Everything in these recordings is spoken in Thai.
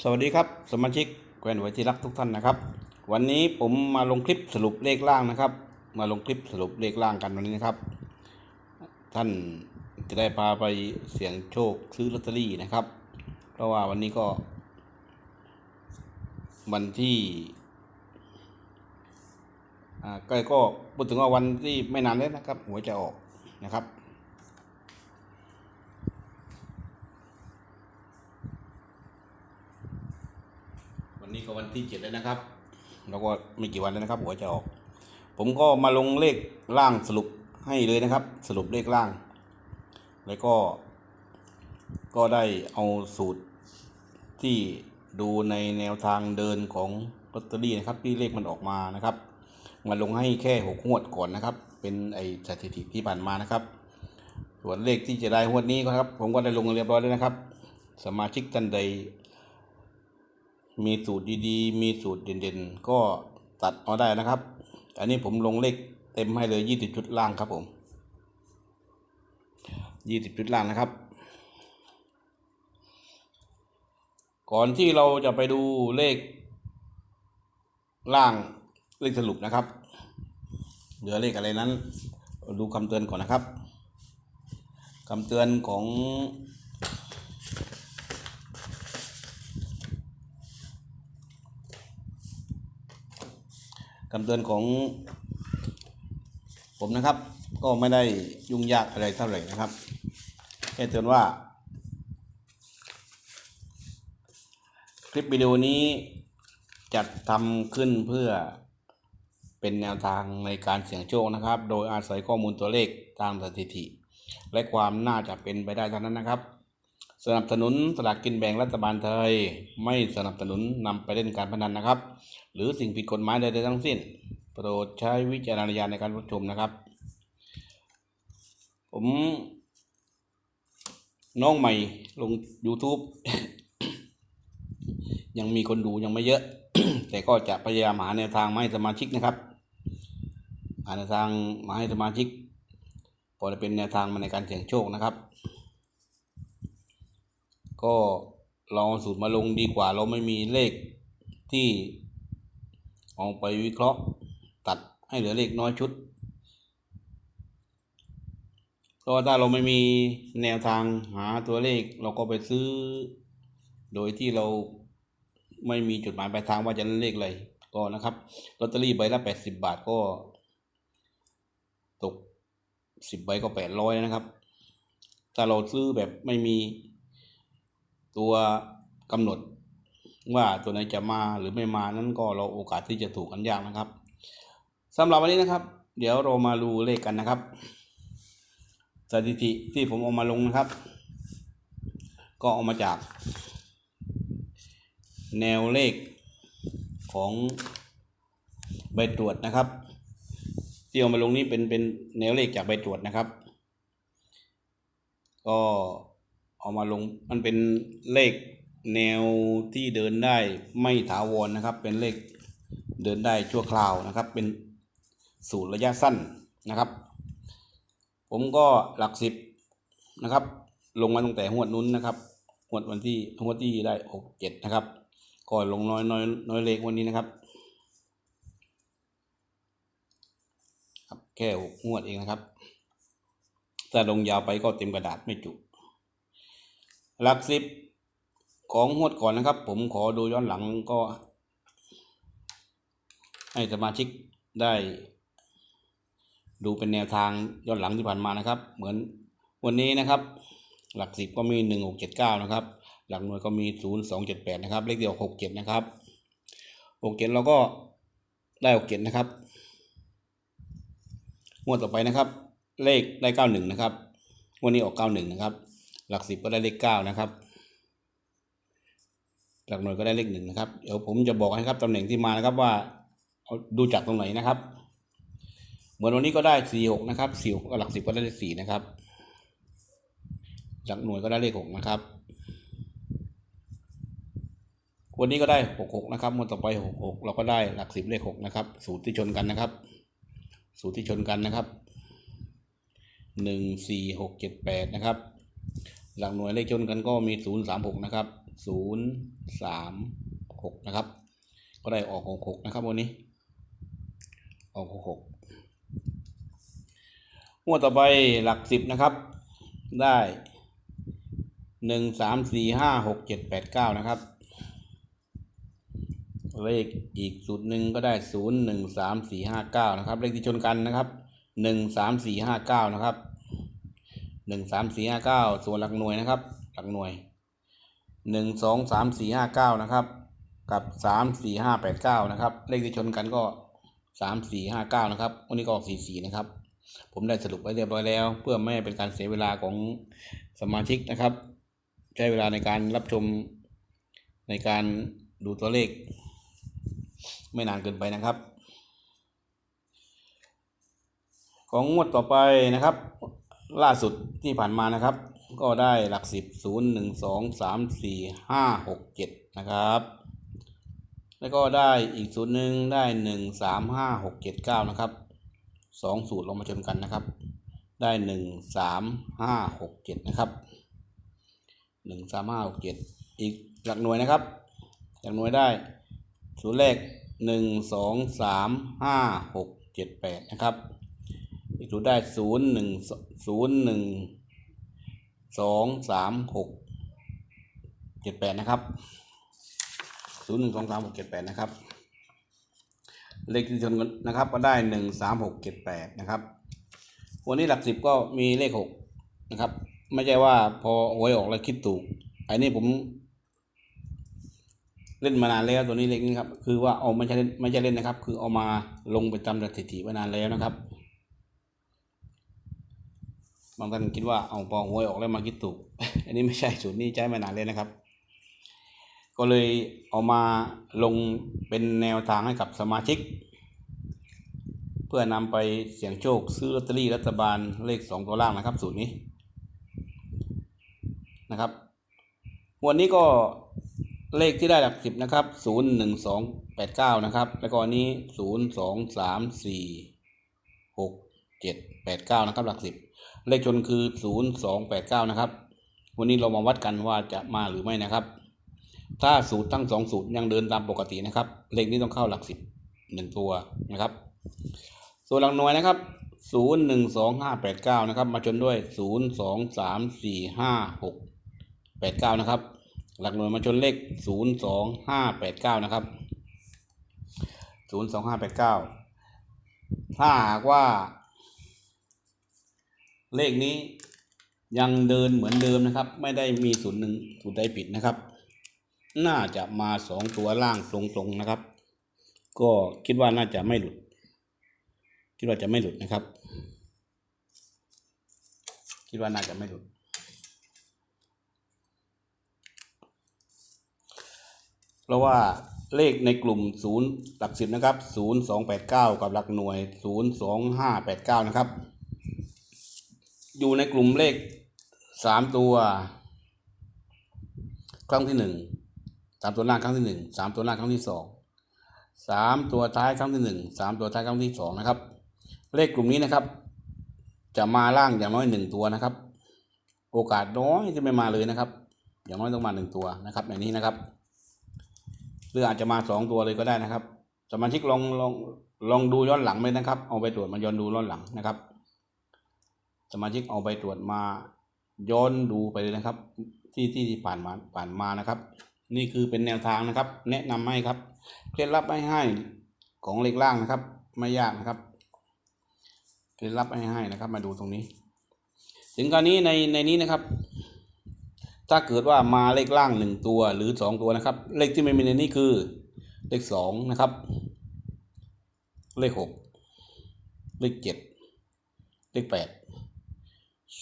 สวัสดีครับ สมาชิกแกวนไวที่รักทุกท่านนะครับ วันนี้ผมมาลงคลิปสรุปเลขล่างนะครับ มาลงคลิปสรุปเลขล่างกันวันนี้นะครับ ท่านจะได้พาไปเสี่ยงโชคซื้อลอตเตอรี่นะครับ เพราะว่าวันนี้ก็ วันที่อ่าใกล้ก็พูดถึงว่าวันที่ไม่นานแล้วนะครับหวยจะออกนะครับ วันนี้ ก็วันที่เจ็ดแล้วนะครับ แล้วก็ไม่กี่วันแล้วนะครับหัวจะออก ผมก็มาลงเลขล่างสรุปให้เลยนะครับ สรุปเลขล่าง แล้วก็ ก็ได้เอาสูตรที่ดูในแนวทางเดินของลอตเตอรี่นะครับ ที่เลขมันออกมานะครับ มาลงให้แค่หกงวดก่อนนะครับ เป็นไอสถิติที่ผ่านมานะครับ ส่วนเลขที่จะได้งวดนี้ก็ครับ ผมก็ได้ลงเรียบร้อยแล้วนะครับ สมาชิกท่านใด มีสูตรดีๆ มีสูตรเด่นๆ ก็ตัดเอาได้นะครับ อันนี้ผมลงเลขเต็มให้เลยยี่สิบชุดล่างครับผมยี่สิบชุดล่างนะครับ ก่อนที่เราจะไปดูเลขล่างเลขสรุปนะครับ เหลือเลขอะไรนั้น ดูคำเตือนก่อนนะครับคำเตือนของ คำเตือนของผมนะครับ ก็ไม่ได้ยุ่งยากอะไรเท่าไหร่นะครับแค่เตือนว่า คลิปวิดีโอนี้จัดทำขึ้นเพื่อเป็นแนวทางในการเสี่ยงโชคนะครับ โดยอาศัยข้อมูลตัวเลขตามสถิติ และความน่าจะเป็นไปได้เท่านั้นนะครับ สนับสนุนสลากกินแบ่งรัฐบาลไทย ไม่สนับสนุนนำไปเล่นการพนันนะครับ หรือสิ่งผิดกฎหมายใดๆทั้งสิ้น โปรดใช้วิจารณญาณในการรับชมนะครับ ผมน้องใหม่ลง YouTube ยังมีคนดูยังไม่เยอะ แต่ก็จะพยายามหาแนวทางมาให้สมาชิกนะครับหาแนวทางมาให้สมาชิกพอจะเป็นแนวทางมาในการเสี่ยงโชคนะครับ ก็ลองเอาสูตรมาลงดีกว่าเราไม่มีเลขที่ เอาไปวิเคราะห์ตัดให้เหลือเลขน้อยชุดเพราะว่าถ้าเราไม่มีแนวทางหาตัวเลขเราก็ไปซื้อ โดยที่เราไม่มีจุดหมายปลายทางว่าจะเล่นเลขอะไรก็นะครับลอตเตอรี่ใบละแปดสิบบาทก็ตกสิบใบก็แปดร้อยนะครับ ถ้าเราซื้อแบบไม่มีตัวกำหนด ว่าตัวไหนจะมาหรือไม่มานั้นก็เราโอกาสที่จะถูกกันยากนะครับสำหรับวันนี้นะครับ เดี๋ยวเรามาดูเลขกันนะครับ สถิติที่ผมเอามาลงนะครับ ก็เอามาจาก แนวเลขของใบตรวจนะครับที่เอามาลงนี้เป็นเป็นแนวเลขจากใบตรวจนะครับ ก็เอามาลงมันเป็นเลข แนวที่เดินได้ไม่ถาวรนะครับ เป็นเลขเดินได้ชั่วคราวนะครับ เป็นสูตรระยะสั้นนะครับ ผมก็หลักสิบนะครับ ลงมาตั้งแต่หวดนู้นนะครับหวดวันที่หวดที่ได้หกเจ็ดนะครับก็ลงน้อยน้อยน้อยเลขวันนี้นะครับครับแค่หกงวดเองนะครับถ้าลงยาวไปก็เต็มกระดาษไม่จุหลักสิบ ของงวดก่อนนะครับ ผมขอดูย้อนหลังก็ ให้สมาชิกได้ ดูเป็นแนวทางย้อนหลังที่ผ่านมานะครับ เหมือนวันนี้นะครับ หลักสิบก็มีหนึ่งหกเจ็ดเก้านะครับ หลักหน่วยก็มีศูนย์สองเจ็ดแปดนะครับเลขเดียวหกเจ็ดนะครับหกเจ็ดเราก็ได้หกเจ็ดนะครับงวดต่อไปนะครับ เลขได้เก้าหนึ่งนะครับงวดนี้ออกเก้าหนึ่งนะครับ หลักสิบก็ได้เลขเก้านะครับ หลักหน่วยก็ได้เลขหนึ่งนะครับ เดี๋ยวผมจะบอกให้ครับตำแหน่งที่มานะครับว่าเอาดูจากตรงไหนนะครับ เหมือนวันนี้ก็ได้สี่หกนะครับสี่หกหลักสิบก็ได้เลขสี่นะครับ หลักหน่วยก็ได้เลขหกนะครับ วันนี้ก็ได้หกหกนะครับงวดต่อไปหกหกเราก็ได้หลักสิบเลขหกนะครับ สูตรที่ชนกันนะครับ สูตรที่ชนกันนะครับหนึ่งสี่หกเจ็ดแปดนะครับ หลักหน่วยเลขชนกันก็มีศูนย์สามหกนะครับ ศูนย์สามหกนะครับ ก็ได้ออกหกหกนะครับวันนี้ ออกหกหกงวดต่อไปหลักสิบนะครับ ได้หนึ่งสามสี่ห้าหกเจ็ดแปดเก้านะครับ เลขอีกสูตรหนึ่งก็ได้ศูนย์หนึ่งสามสี่ห้าเก้านะครับ เลขที่ชนกันนะครับหนึ่งสามสี่ห้าเก้านะครับหนึ่งสามสี่ห้าเก้าส่วนหลักหน่วยนะครับ หลักหน่วย หนึ่งสองสามสี่ห้าเก้านะครับ กับสามสี่ห้าแปดเก้านะครับ เลขที่ชนกันก็สามสี่ห้าเก้านะครับวันนี้ก็ออกสี่สี่นะครับ ผมได้สรุปไว้เรียบร้อยแล้ว เพื่อไม่ให้เป็นการเสียเวลาของสมาชิกนะครับ ใช้เวลาในการรับชมในการดูตัวเลข ไม่นานเกินไปนะครับ ของงวดต่อไปนะครับ ล่าสุดที่ผ่านมานะครับ ก็ได้หลักสิบศูนย์หนึ่งสองสามสี่ห้าหกเจ็ดนะครับ แล้วก็ได้อีกสูตรหนึ่งได้หนึ่งสามห้าหกเจ็ดเก้านะครับสองสูตรลงมาชนกันนะครับ ได้หนึ่งสามห้าหกเจ็ดนะครับหนึ่งสามห้าหกเจ็ดอีกหลักหน่วยนะครับ หลักหน่วยได้สูตรแรกหนึ่งสองสามห้าหกเจ็ดแปดนะครับ อีกสูตรได้ศูนย์หนึ่งศูนย์หนึ่ง สองสามหกเจ็ดแปดนะครับศูนย์หนึ่งสองสามหกเจ็ดแปดนะครับ เลขที่ชนนะครับ ก็ได้หนึ่งสามหกเจ็ดแปดนะครับ วันนี้หลักสิบก็มีเลขหกนะครับ ไม่ใช่ว่าพอหวยออกแล้วคิดถูก อันนี้ผมเล่นมานานแล้วตัวนี้เลขนี้ครับคือว่าเอาไม่ใช่เล่นไม่ใช่เล่นนะครับ คือเอามาลงประจำสถิติไว้นานแล้วนะครับ บางท่านคิดว่าเอาพองหวยออกแล้วมาคิดถูก อันนี้ไม่ใช่สูตรนี้ใช้มานานเลยนะครับ ก็เลยเอามาลงเป็นแนวทางให้กับสมาชิก เพื่อนำไปเสี่ยงโชคซื้อลอตเตอรี่รัฐบาลเลขสองตัวล่างนะครับ สูตรนี้นะครับ วันนี้ก็เลขที่ได้หลักสิบนะครับศูนย์หนึ่งสองแปดเก้านะครับ แล้วก็อันนี้ศูนย์สองสามสี่หกเจ็ดแปดเก้านะครับหลักสิบ เลขชนคือศูนย์สองแปดเก้านะครับ วันนี้เรามาวัดกันว่าจะมาหรือไม่นะครับ ถ้าสูตรทั้งสองสูตรยังเดินตามปกตินะครับ เลขนี้ต้องเข้าหลักสิบหนึ่งตัวนะครับ ส่วนหลักหน่วยนะครับศูนย์หนึ่งสองห้าแปดเก้านะครับ มาชนด้วยศูนย์สองสามสี่ห้าหกแปดเก้านะครับ หลักหน่วยมาชนเลขศูนย์สองห้าแปดเก้านะครับศูนย์สองห้าแปดเก้าถ้าหากว่า เลขนี้ยังเดินเหมือนเดิมนะครับ ไม่ได้มีศูนย์หนึ่งศูนย์ใดผิดนะครับ น่าจะมาสองตัวล่างตรงๆนะครับ ก็คิดว่าน่าจะไม่หลุด คิดว่าจะไม่หลุดนะครับ คิดว่าน่าจะไม่หลุด เพราะว่าเลขในกลุ่มศูนย์หลักสิบนะครับศูนย์สองแปดเก้ากับหลักหน่วยศูนย์สองห้าแปดเก้านะครับ อยู่ในกลุ่มเลขสามตัว ครั้งที่หนึ่งสามตัวล่างครั้งที่หนึ่งสามตัวล่างครั้งที่สองสามตัวท้ายครั้งที่หนึ่งสามตัวท้ายครั้งที่สองนะครับ เลขกลุ่มนี้นะครับ จะมาล่างอย่างน้อยหนึ่งตัวนะครับ โอกาสน้อยจะไม่มาเลยนะครับ อย่างน้อยต้องมาหนึ่งตัวนะครับในนี้นะครับหรืออาจจะมาสองตัวเลยก็ได้นะครับ สมาชิกลองลองลองดูย้อนหลังไปนะครับ เอาไปตรวจมาย้อนดูย้อนหลังนะครับ สมาชิกเอาไปตรวจมาย้อนดูไปเลยนะครับ ที่ที่ที่ผ่านมาผ่านมานะครับ นี่คือเป็นแนวทางนะครับ แนะนำให้ครับเคล็ดลับให้ให้ของเลขล่างนะครับ ไม่ยากนะครับเคล็ดลับให้ให้นะครับ มาดูตรงนี้ ถึงกรณีในในนี้นะครับ ถ้าเกิดว่ามาเลขล่างหนึ่งตัวหรือสองตัวนะครับ เลขที่ไม่มีในนี้คือเลขสองนะครับ เลขหกเลขเจ็ดเลขแปด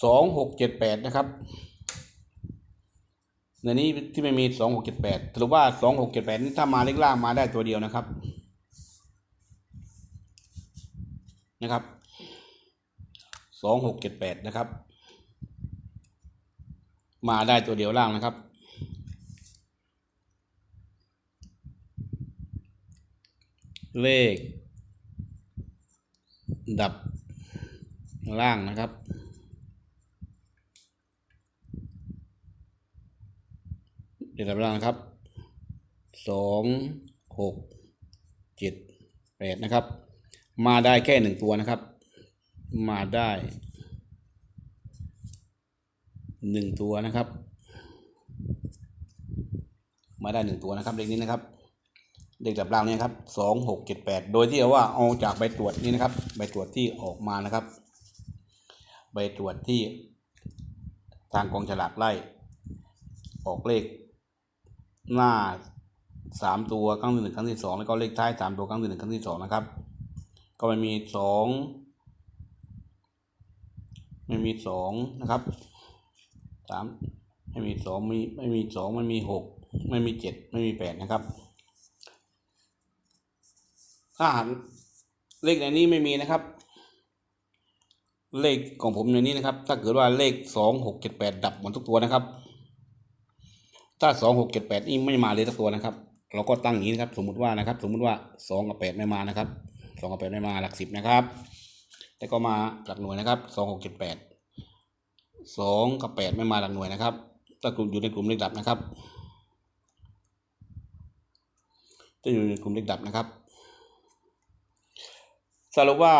สองหกเจ็ดแปดนะครับ ในนี้ที่ไม่มีสองหกเจ็ดแปดสรุปว่าสองหกเจ็ดแปดนี่ถ้ามาเลขล่างมาได้ตัวเดียวนะครับ นะครับสองหกเจ็ดแปดนะครับ มาได้ตัวเดียวล่างนะครับเลข ดับล่างนะครับ เลเลขดับล่างนะครับสองหกเจ็ดแปดนะครับ มาได้แค่หนึ่งตัวนะครับ มาได้หนึ่งตัวนะครับ มาได้หนึ่งตัวนะครับเลขนี้นะครับเลขดับล่างเนี่ยครับสองหกเจ็ดแปดโดยที่เอาว่าเอาจากใบตรวจนี้นะครับใบตรวจที่ออกมานะครับ ใบตรวจที่ทางกองฉลากไล่ออกเลข หน้าสามตัวครั้งที่หนึ่งครั้งที่สองแล้วก็เลขท้ายสามตัวครั้งที่หนึ่งครั้งที่สองนะครับ ก็ไม่มีสองไม่มีสองนะครับสามไม่มีสองมีไม่มีสองไม่มีหกไม่มีเจ็ดไม่มีแปดนะครับถ้าหากเลขในนี้ไม่มีนะครับ เลขของผมในนี้นะครับ ถ้าเกิดว่าเลขสองหกเจ็ดแปดดับหมดทุกตัวนะครับ ถ้าสองหกเจ็ดแปดนี่ไม่มาเลยสักตัวนะครับ เราก็ตั้งอย่างนี้นะครับสมมุติว่านะครับ สมมุติว่าสองกับแปดไม่มานะครับสองกับแปดไม่มาหลักสิบนะครับแต่ก็มาหลักหน่วยนะครับสองหกเจ็ดแปดสองกับแปดไม่มาหลักหน่วยนะครับถ้ากลุ่มอยู่ในกลุ่มเลขดับนะครับจะอยู่ในกลุ่มเลขดับนะครับสรุปว่า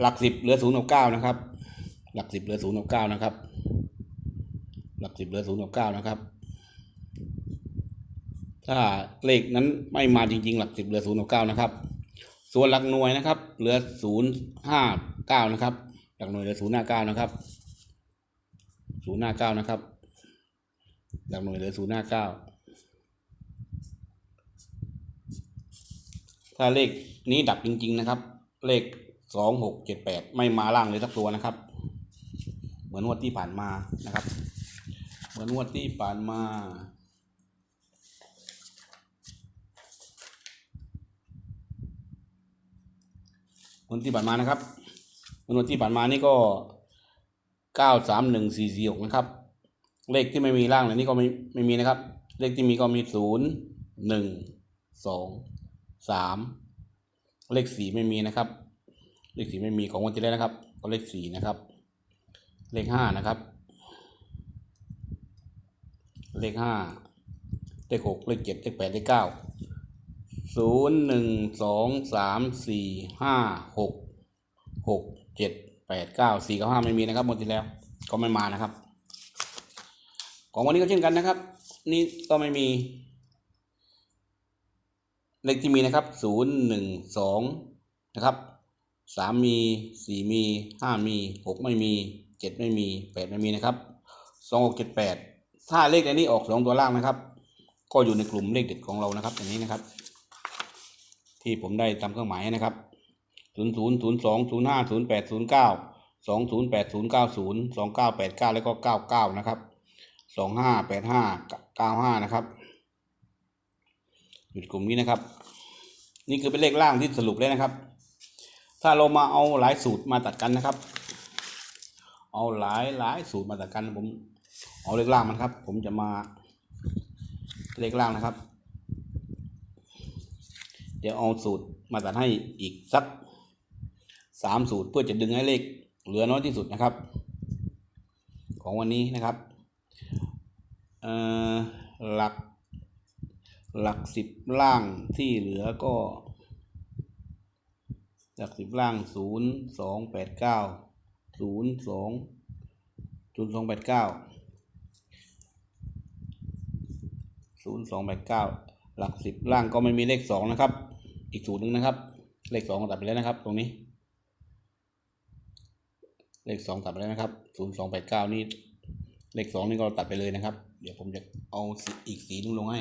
หลักสิบเหลือศูนย์กับเก้านะครับ หลักสิบเหลือศูนย์กับเก้านะครับ หลักสิบเหลือศูนย์กับเก้านะครับ ถ้าเลขนั้นไม่มาจริง ๆ หลักสิบเหลือศูนย์กับเก้านะครับ ส่วนหลักหน่วยนะครับ เหลือศูนย์ห้าเก้านะครับ หลักหน่วยเหลือศูนย์ห้าเก้านะครับศูนย์ห้าเก้านะครับ หลักหน่วยเหลือศูนย์ห้าเก้าถ้าเลขนี้ดับจริง ๆ นะครับ เลขสองหกเจ็ดแปดไม่มาล่างเลยสักตัวนะครับ เหมือนงวดที่ผ่านมานะครับ เหมือนงวดที่ผ่านมา วที่ผ่านมานะครับงวดที่ผ่านมานี่ก็เก้าสามหนึ่งสี่สี่หกนะครับ เลขที่ไม่มีล่างเลยนี่ก็ไม่ไม่มีนะครับ เลขที่มีก็มีศูนย์หนึ่งสองสามเลขสี่ไม่มีนะครับ เลขสี่ไม่มีของวันที่แล้วนะครับ ก็เลขสี่นะครับ เลขห้านะครับ เลขห้าเลขหกเลขเจ็ดเลขแปดเลขเก้า ศูนย์หนึ่งสองสามสี่ห้าหกหกเจ็ดแปดเก้าสี่กับห้าไม่มีนะครับหมดที่แล้วก็ไม่มานะครับ ของวันนี้ก็เช่นกันนะครับ นี่ก็ไม่มี เลขที่มีนะครับศูนย์หนึ่งสองนะครับสามมีสี่มีห้ามีหกไม่มีเจ็ดไม่มีแปดไม่มีนะครับสองหกเจ็ดแปดถ้าเลขในนี้ออกสองตัวล่างนะครับ ก็อยู่ในกลุ่มเลขเด็ดของเรานะครับอย่างนี้นะครับ ที่ผมได้ทำเครื่องหมายนะครับศูนย์ศูนย์ศูนย์สองศูนย์ห้าศูนย์แปดศูนย์เก้าสองศูนย์แปดศูนย์เก้าศูนย์สองเก้าแปดเก้าแล้วก็เก้าเก้านะครับสองห้าแปดห้าเก้าห้านะครับอยู่ในกลุ่มนี้นะครับ นี่คือเป็นเลขล่างที่สรุปแล้วนะครับ ถ้าเรามาเอาหลายสูตรมาตัดกันนะครับ เอาหลายหลายสูตรมาตัดกันผม เอาเลขล่างมันครับ ผมจะมาเลขล่างนะครับ เดี๋ยวเอาสูตรมาตัดให้อีกสักสามสูตรเพื่อจะดึงให้เลขเหลือน้อยที่สุดนะครับ ของวันนี้นะครับหลักหลักสิบล่างที่เหลือก็ หลักสิบล่างศูนย์สองแปดเก้าศูนย์สองศูนย์สองแปดเก้าศูนย์สองแปดเก้าหลักสิบล่างก็ไม่มีเลขสองนะครับ อีกสูตรหนึ่งนะครับ เลขสองตัดไปแล้วนะครับ ตรงนี้ เลขสองตัดไปแล้วนะครับศูนย์สองแปดเก้านี่เลขสองนี่ก็ตัดไปเลยนะครับ เดี๋ยวผมจะเอาอีกสีนึงลงให้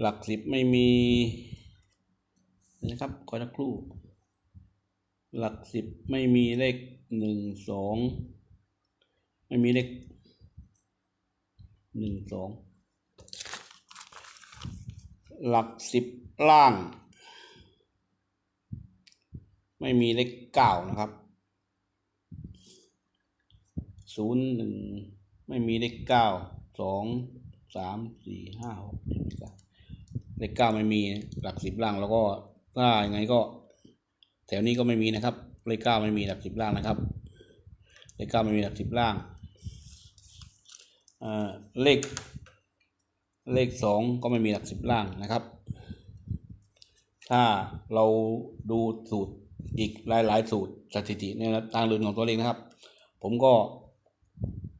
หลักสิบไม่มีนะครับคอยสักครู่ หลักสิบไม่มีเลขหนึ่งสองไม่มีเลขหนึ่งสอง หลักสิบล่าง ไม่มีเลขเก้านะครับศูนย์หนึ่งไม่มีเลขเก้าสองสามสี่ห้าหกเจ็ดแปดเลขเก้าไม่มีหลักสิบล่างแล้วก็ถ้ายังไงก็ แถวนี้ก็ไม่มีนะครับ เลขเก้าไม่มีหลักสิบล่างนะครับ เลขเก้าไม่มีหลักสิบล่างเลข เลขสองก็ไม่มีหลักสิบล่างนะครับ ถ้าเราดูสูตรอีกหลาย ๆ สูตรสถิติในทางเดินของตัวเลขนะครับ ผมก็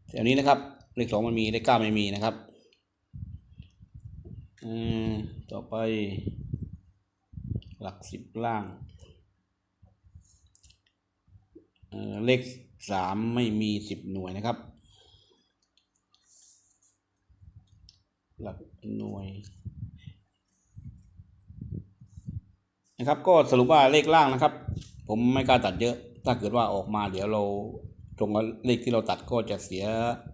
แถวนี้นะครับ เลขสองมันมีเลขเก้าไม่มีนะครับอืมต่อไป หลักสิบล่างเอ่อเลขสามไม่มีสิบหน่วยนะครับ หลักหน่วยนะครับ ก็สรุปว่าเลขล่างนะครับ ผมไม่กล้าตัดเยอะ ถ้าเกิดว่าออกมาเดี๋ยวเราตรงกับเลขที่เราตัดก็จะเสีย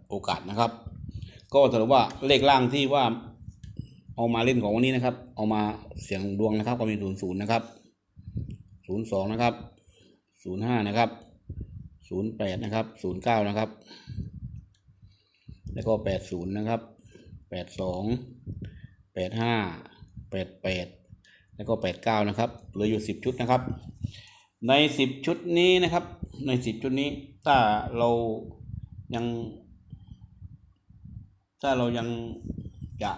โอกาสนะครับ ก็สรุปว่าเลขล่างที่ว่าเอามาเล่นของวันนี้นะครับ เอามาเสียงดวงนะครับ ก็มีศูนย์ศูนย์นะครับศูนย์สองนะครับศูนย์ห้านะครับศูนย์แปดนะครับศูนย์เก้านะครับ แล้วก็แปดศูนย์นะครับ แปดสองแปดห้าแปดแปดแล้วก็แปดเก้านะครับเหลืออยู่สิบชุดนะครับ ในสิบชุดนี้นะครับ ในสิบชุดนี้ถ้าเรายัง ถ้าเรายังจะ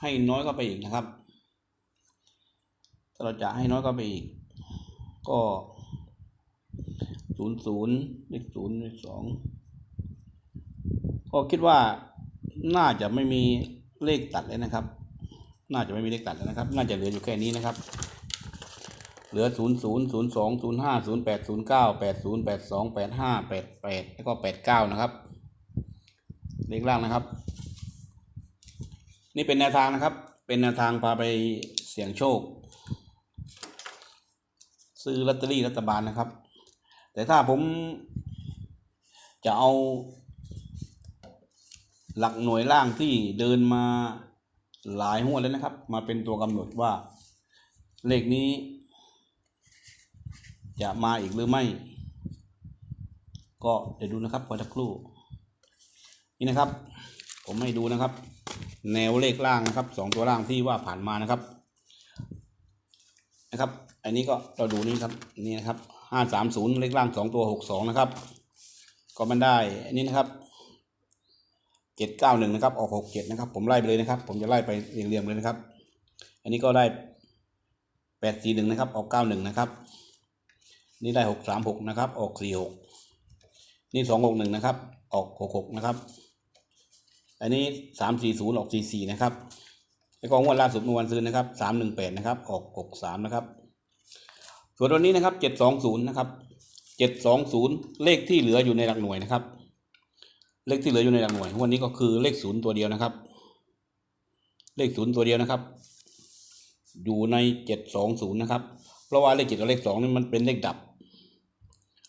ให้น้อยก็ไปอีกนะครับ ถ้าเราจะให้น้อยก็ไปอีก ก็ศูนย์ศูนย์เลขศูนย์เลขสองก็คิดว่า น่าจะไม่มีเลขตัดเลยนะครับ น่าจะไม่มีเลขตัดแล้วนะครับ น่าจะเหลืออยู่แค่นี้นะครับ เหลือศูนย์ศูนย์ศูนย์สองศูนย์ห้าศูนย์แปดศูนย์เก้าแปดศูนย์แปดสองแปดห้าแปดแปดแล้วก็แปดเก้านะครับ เลขล่างนะครับ นี่เป็นแนวทางนะครับ เป็นแนวทางพาไปเสี่ยงโชค ซื้อลอตเตอรี่รัฐบาลนะครับ แต่ถ้าผมจะเอา หลักหน่วยล่างที่เดินมาหลายหัวแล้วนะครับ มาเป็นตัวกำหนดว่า เลขนี้ จะมาอีกหรือไม่ ก็เดี๋ยวดูนะครับพอสักครู่ นี่นะครับ ผมให้ดูนะครับ แนวเลขล่างนะครับสองตัวล่างที่ว่าผ่านมานะครับนะครับ อันนี้ก็เราดูนี่ครับนี่นะครับห้าสามศูนย์เลขล่างสองตัวหกสองนะครับ ก็มันได้อันนี้นะครับ เจ็ดเก้าหนึ่งนะครับ ออกหกเจ็ดนะครับ ผมไล่ไปเลยนะครับ ผมจะไล่ไปเรียงๆเลยนะครับ อันนี้ก็ได้แปดสี่หนึ่งนะครับ ออกเก้าหนึ่งนะครับ นี่ได้หกสามหกนะครับ ออกสี่หกนี่สองหกหนึ่งนะครับ ออกหกหกนะครับ อันนี้สามสี่ศูนย์ออกสี่สี่นะครับแล้ก็งวดล่าสุดเมื่อวันซื้อนะครับสามหนึ่งแปดนะครับ ออกหกสามนะครับ ส่วนตัวนี้นะครับเจ็ดสองศูนย์นะครับเจ็ดสองศูนย์เลขที่เหลืออยู่ในหลักหน่วยนะครับ เลขที่เหลืออยู่ในหลักหน่วยวันนี้ก็คือเลขศูนย์ตัวเดียวนะครับ เลขศูนย์ตัวเดียวนะครับ อยู่ในเจ็ดสองศูนย์นะครับเพราะว่าเลขเจ็ดกับเลขสองนี่มันเป็นเลขดับ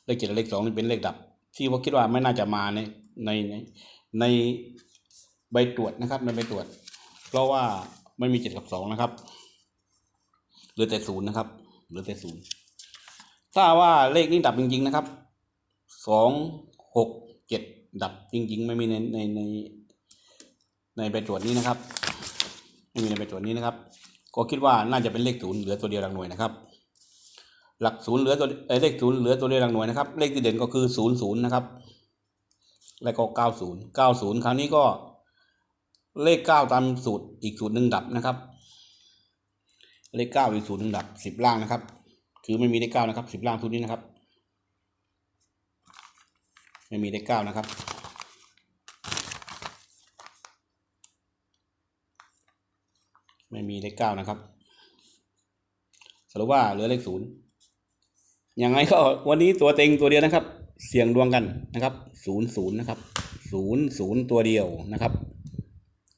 เลขเจ็ดกับเลขสองนี่เป็นเลขดับ ที่ว่าคิดว่าไม่น่าจะมาในในในใบตรวจนะครับในใบตรวจ เพราะว่าไม่มีเจ็ดกับสองนะครับเหลือแต่ศูนย์นะครับเหลือแต่ศูนย์ถ้าว่าเลขนี้ดับจริงๆนะครับสองหกเจ็ด ดับจริง ๆ ไม่มีในในในในใบตรวจนี้นะครับ ไม่มีในใบตรวจนี้นะครับ ก็คิดว่าน่าจะเป็นเลขศูนย์เหลือตัวเดียวหลักหน่วยนะครับ หลักศูนย์เหลือตัวเลขศูนย์เหลือตัวเดียวหลักหน่วยนะครับ เลขที่เด่นก็คือศูนย์ศูนย์นะครับ แล้วก็เก้าศูนย์เก้าศูนย์คราวนี้ก็เลขเก้าตามสูตรอีกสูตรหนึ่งดับนะครับ เลขเก้าอีกสูตรหนึ่งดับสิบล่างนะครับ คือไม่มีเลขเก้านะครับสิบล่างทุกนี้นะครับ ไม่มีเลขเก้านะครับ ไม่มีเลขเก้านะครับ สรุปว่าเหลือเลขศูนย์ยังไงก็วันนี้ตัวเต็งตัวเดียวนะครับ เสี่ยงดวงกันนะครับศูนย์ศูนย์นะครับศูนย์ศูนย์ตัวเดียวนะครับ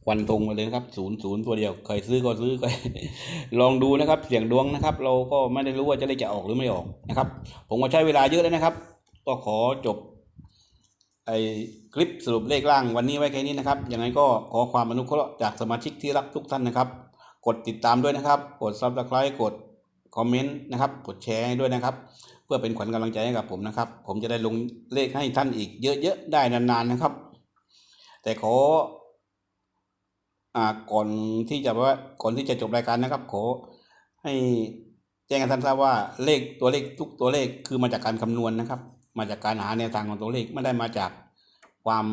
ควันตรงไปเลยนะครับศูนย์ศูนย์ตัวเดียวใครซื้อก็ซื้อใครลองดูนะครับ เสี่ยงดวงนะครับ เราก็ไม่ได้รู้ว่าจะเลขจะออกหรือไม่ออกนะครับ ผมก็ใช้เวลาเยอะแล้วนะครับ ก็ขอจบ ไอคลิปสรุปเลขล่างวันนี้ไว้แค่นี้นะครับยังไงก็ขอความอนุเคราะห์จากสมาชิกที่รักทุกท่านนะครับ กดติดตามด้วยนะครับ กด subscribe กดคอมเมนต์นะครับ กดแชร์ด้วยนะครับ เพื่อเป็นขวัญกำลังใจให้กับผมนะครับ ผมจะได้ลงเลขให้ท่านอีกเยอะๆได้นานๆนะครับ แต่ขออ่าก่อนที่จะว่าก่อนที่จะจบรายการนะครับ ขอให้แจ้งให้ท่านทราบว่าเลขตัวเลขทุกตัวเลขคือมาจากการคำนวณนะครับ มาจากการหาแนวทางของตัวเลขไม่ได้มาจากความ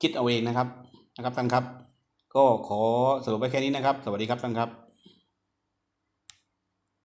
คิดเอาเองนะครับนะครับท่านครับ ก็ขอสรุปไว้แค่นี้นะครับ สวัสดีครับท่านครับ